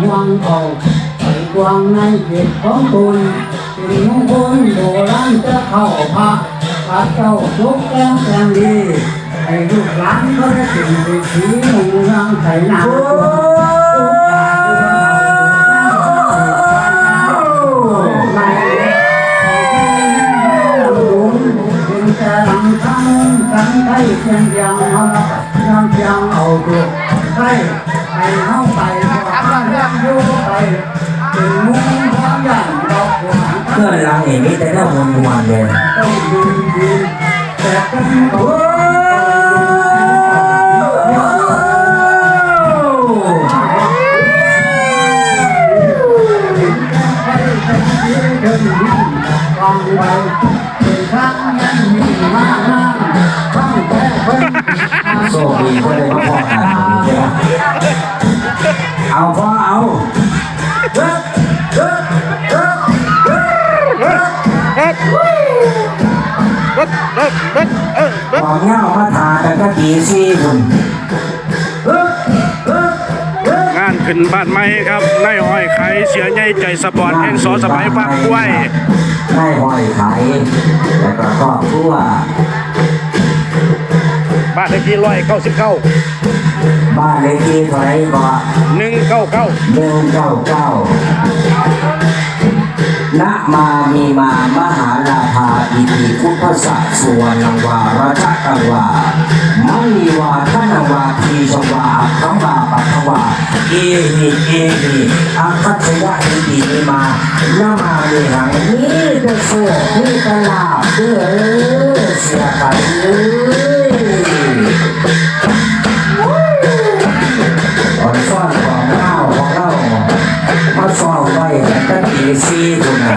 ห่วงเขาใส่กวางในเขตของคุณเป็นมงคลโบราณจะเข้าพระพระเจ้าทุกแก้งแปลงดีให้ลูกหลานเขาได้เป็นเศรษฐีเมืองไทยนาโอ้เนี่มีแต่แนวมวลเลยโอ้โชคดีก็เลยมาพอกันใช่ไหมเอาพอเอา เฮ็ดเฮ็ดเฮ็ดเฮ็ดเออเฮ็ดของเงามาทากันก็ดีสิคุณเฮ้ยเฮ้ยเงานขึ้นบ้านใหมครับนายห้อยไข่เสียใหญ่ใจสปอร์ตแห่งสอสบายฟักกล้วยได้หอยไข่แล้วก็ครอบครัวบ้านเลขที่ร้อยเก้าสิบเก้าบ้านเลขที่เท่าไหรก็หนึ่งเก้าเก้าหนึ่งเก้าเก้านะมามีมามา อิติพุทธสัสสุวรรณวาราชกังวามันีวาทนวาทีชวาอัคคังวาปัทวาเอหิเอหิอาคัตยะอิตินิมานามาเนหังนี่จะโชคนี่ตลาบเด้อเสียกันเลยอ่อนซ่อนของเล่าของเล่ามาซ่อนไว้ตั้งตีซีคุณนะ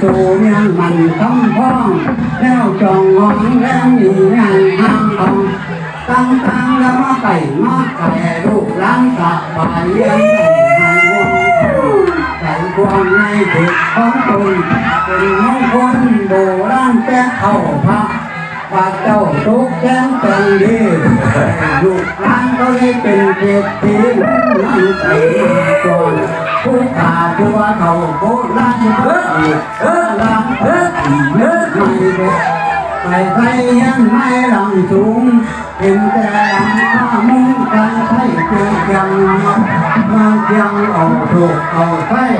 สู่ยังมันคำพ้องแล้วจองหองแล้วหนียังห้างทองตั้งตั้งแล้วมาไก่มาไก่ลูกล้านสะบายเลี้ยงไก่ให้วงไก่ความในเด็กของตนเป็นมงคลโบราณแก้เข้าพระพระเจ้าทุกแก้งแต่งดีลูกหลานก็เลยเป็นเศรษฐีนั่งไก่ก่อน ผู้ขาคือว่าเขาโบราณเออเออลังเอออีเออะไม่เด็กไปไทยยังไม่ลำสูงเป็นแต่ลำข้ามุ่งกันไทยเจอยังมาเพียงเอาถูกเอาไทย